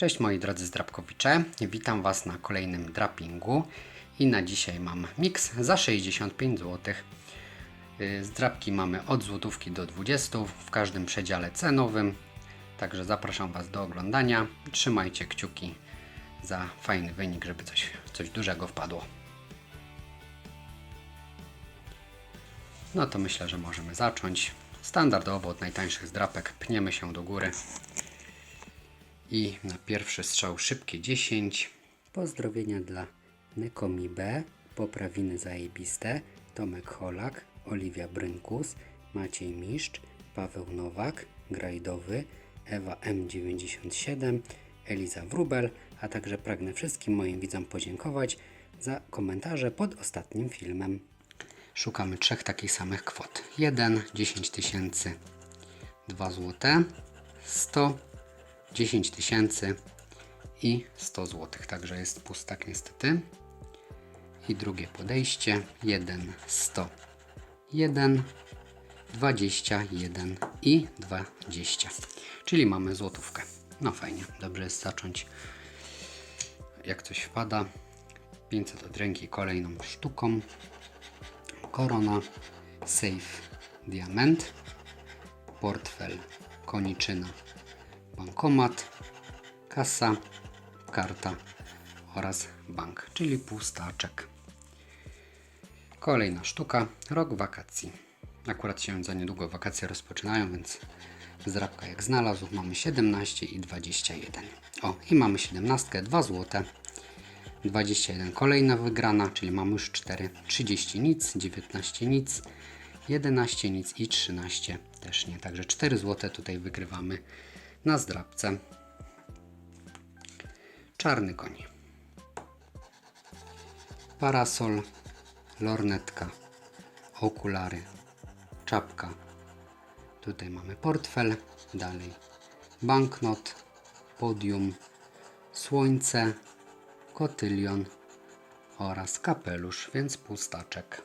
Cześć moi drodzy zdrabkowicze, witam Was na kolejnym drapingu i na dzisiaj mam miks za 65 zł. Zdrabki mamy od złotówki do 20 w każdym przedziale cenowym, także zapraszam Was do oglądania. Trzymajcie kciuki za fajny wynik, żeby coś, coś dużego wpadło. No to myślę, że możemy zacząć. Standardowo od najtańszych zdrapek pniemy się do góry. I na pierwszy strzał szybkie 10. Pozdrowienia dla Nekomi B, poprawiny zajebiste, Tomek Holak, Oliwia Brynkus, Maciej Miszcz, Paweł Nowak, Grajdowy, Ewa M97, Eliza Wrubel, a także pragnę wszystkim moim widzom podziękować za komentarze pod ostatnim filmem. Szukamy trzech takich samych kwot. 1, 10 tysięcy, 2 złote, 100, 10 tysięcy i 100 zł. Także jest pustak niestety. I drugie podejście 1, 100, 1, 21 i 20. Czyli mamy złotówkę. No fajnie, dobrze jest zacząć. Jak coś wpada, 500 od ręki kolejną sztuką. Korona, safe, diament, portfel, koniczyna, bankomat, kasa, karta oraz bank, czyli pustaczek. Kolejna sztuka, rok wakacji. Akurat się za niedługo wakacje rozpoczynają, więc zdrabka jak znalazł. Mamy 17 i 21. O, i mamy 17, 2 złote. 21 kolejna wygrana, czyli mamy już 4. 30 nic, 19 nic, 11 nic i 13 też nie. Także 4 złote tutaj wygrywamy na zdrabce. Czarny koń. Parasol, lornetka, okulary, czapka. Tutaj mamy portfel, dalej banknot, podium, słońce, kotylion oraz kapelusz, więc pustaczek.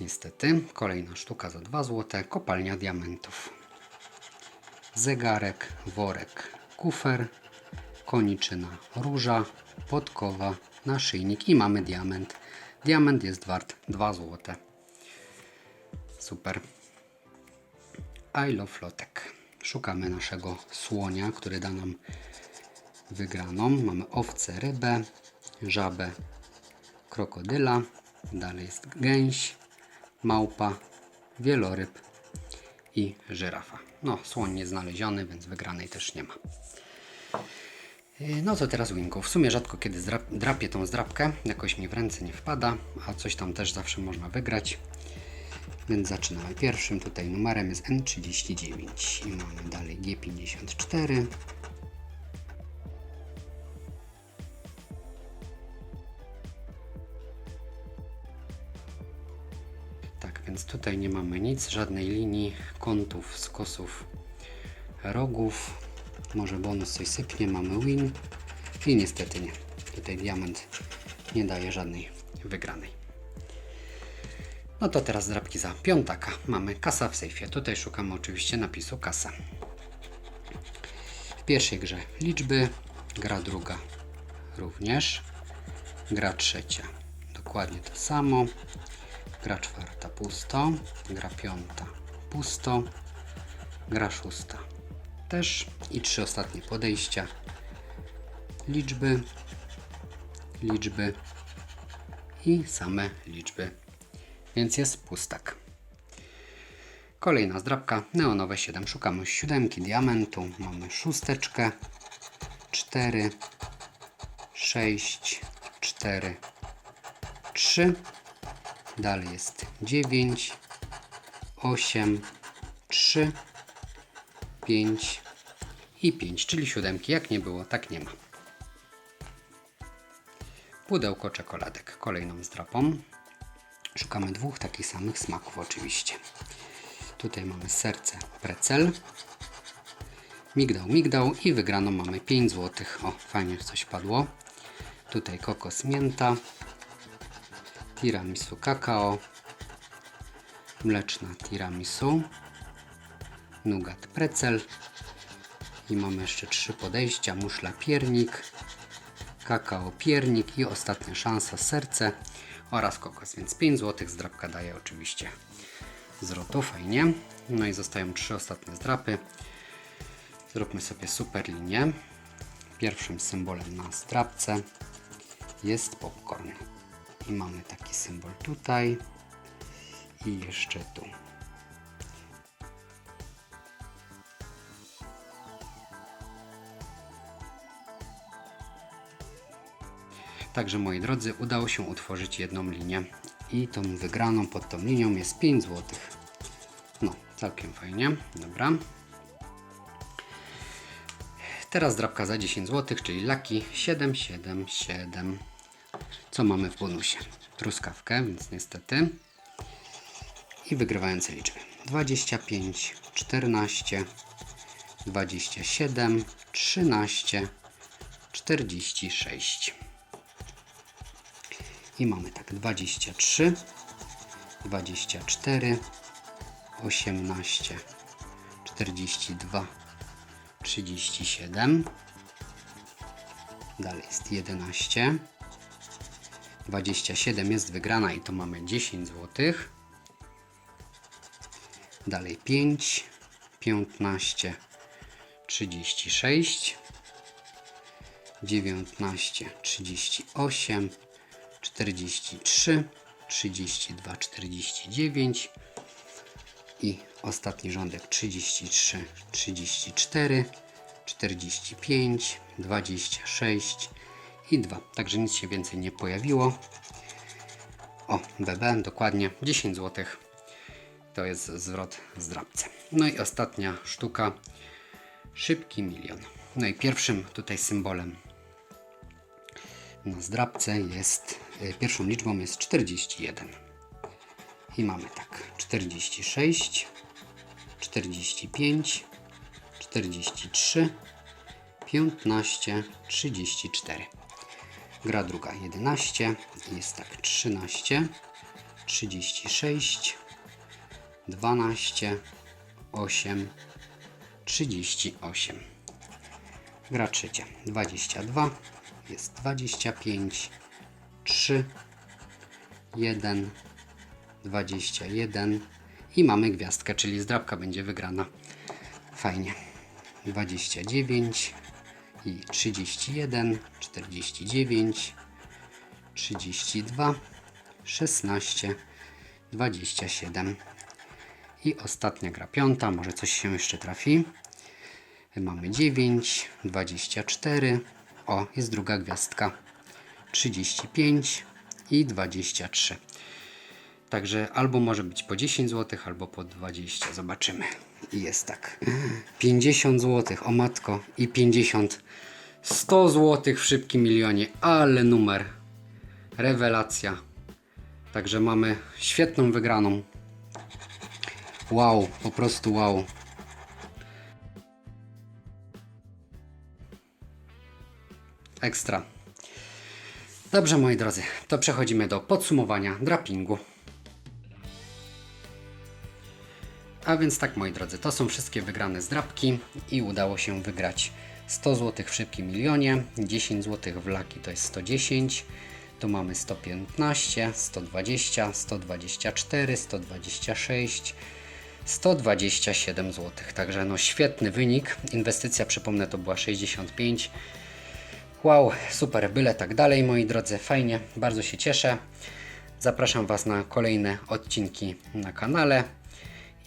Niestety, kolejna sztuka za 2 zł, kopalnia diamentów. Zegarek, worek, kufer, koniczyna, róża, podkowa, naszyjnik i mamy diament. Diament jest wart 2 zł. Super. I love lotek. Szukamy naszego słonia, który da nam wygraną. Mamy owcę, rybę, żabę, krokodyla. Dalej jest gęś, małpa, wieloryb i żyrafa. No, słoń nie znaleziony, więc wygranej też nie ma. Yy, No to teraz winko. W sumie rzadko kiedy drapię tą zdrapkę, jakoś mi w ręce nie wpada, a coś tam też zawsze można wygrać. Więc zaczynamy. Pierwszym tutaj numerem jest N39 i mamy dalej G54. Tak, więc tutaj nie mamy nic, żadnej linii, kątów, skosów, rogów. Może bonus coś sypnie, mamy win i niestety nie. Tutaj diament nie daje żadnej wygranej. No to teraz drapki za piątaka. Mamy kasa w sejfie. Tutaj szukamy oczywiście napisu kasa. W pierwszej grze liczby, gra druga również, gra trzecia dokładnie to samo, gra czwarta pusto, gra piąta pusto, gra szósta też i trzy ostatnie podejścia. Liczby, liczby i same liczby. Więc jest pustak. Kolejna zdrabka, neonowe 7. Szukamy siódemki diamentu. Mamy szósteczkę, 4, 6, 4, 3. Dalej jest 9, 8, 3, 5 i 5, czyli siódemki. Jak nie było, tak nie ma. Pudełko czekoladek kolejną zdrapą. Szukamy dwóch takich samych smaków oczywiście. Tutaj mamy serce precel, migdał, migdał i wygraną mamy 5 zł. O, fajnie coś padło. Tutaj kokos mięta, tiramisu kakao, mleczna tiramisu, nugat precel I mamy jeszcze trzy podejścia. Muszla piernik, kakao piernik i ostatnia szansa serce oraz kokos. Więc 5 zł zdrabka daje oczywiście zwrotu, fajnie. No i zostają trzy ostatnie zdrapy. Zróbmy sobie super linię. Pierwszym symbolem na zdrabce jest popcorn. I mamy taki symbol tutaj i jeszcze tu. Także moi drodzy, udało się utworzyć jedną linię i tą wygraną pod tą linią jest 5 zł. No, całkiem fajnie, dobra. Teraz drapka za 10 zł, czyli laki 777. Co mamy w bonusie? Truskawkę, więc niestety. I wygrywające liczby. 25, 14, 27, 13, 46. I mamy tak 23, 24, 18, 42, 37. Dalej jest 11. 27 jest wygrana i to mamy 10 zł. Dalej 5, 15, 36, 19, 38, 43, 32, 49 i ostatni rządek 33, 34, 45, 26 i 2. Także nic się więcej nie pojawiło. O, BB, dokładnie 10 zł. To jest zwrot z drapce. No i ostatnia sztuka. Szybki milion. No i pierwszym tutaj symbolem na zdrabce jest, y, pierwszą liczbą jest 41. I mamy tak, 46, 45, 43, 15, 34. Gra druga 11, jest tak 13, 36, 12, 8, 38. Gra trzecia 22, jest 25, 3, 1, 21 i mamy gwiazdkę, czyli zdrabka będzie wygrana. Fajnie. 29 i 31, 49, 32, 16, 27 i ostatnia gra piąta, może coś się jeszcze trafi. Mamy 9, 24, o jest druga gwiazdka, 35 i 23. Także albo może być po 10 zł, albo po 20. Zobaczymy. I jest tak. 50 zł, o matko, i 50. 100 zł w szybkim milionie, ale numer. Rewelacja. Także mamy świetną wygraną. Wow, po prostu wow. Ekstra. Dobrze, moi drodzy, to przechodzimy do podsumowania drapingu. A więc tak, moi drodzy, to są wszystkie wygrane zdrapki i udało się wygrać 100 zł w szybkim milionie, 10 zł w laki to jest 110, tu mamy 115, 120, 124, 126, 127 zł. Także no świetny wynik. Inwestycja, przypomnę, to była 65. Wow, super, byle tak dalej, moi drodzy, fajnie, bardzo się cieszę. Zapraszam Was na kolejne odcinki na kanale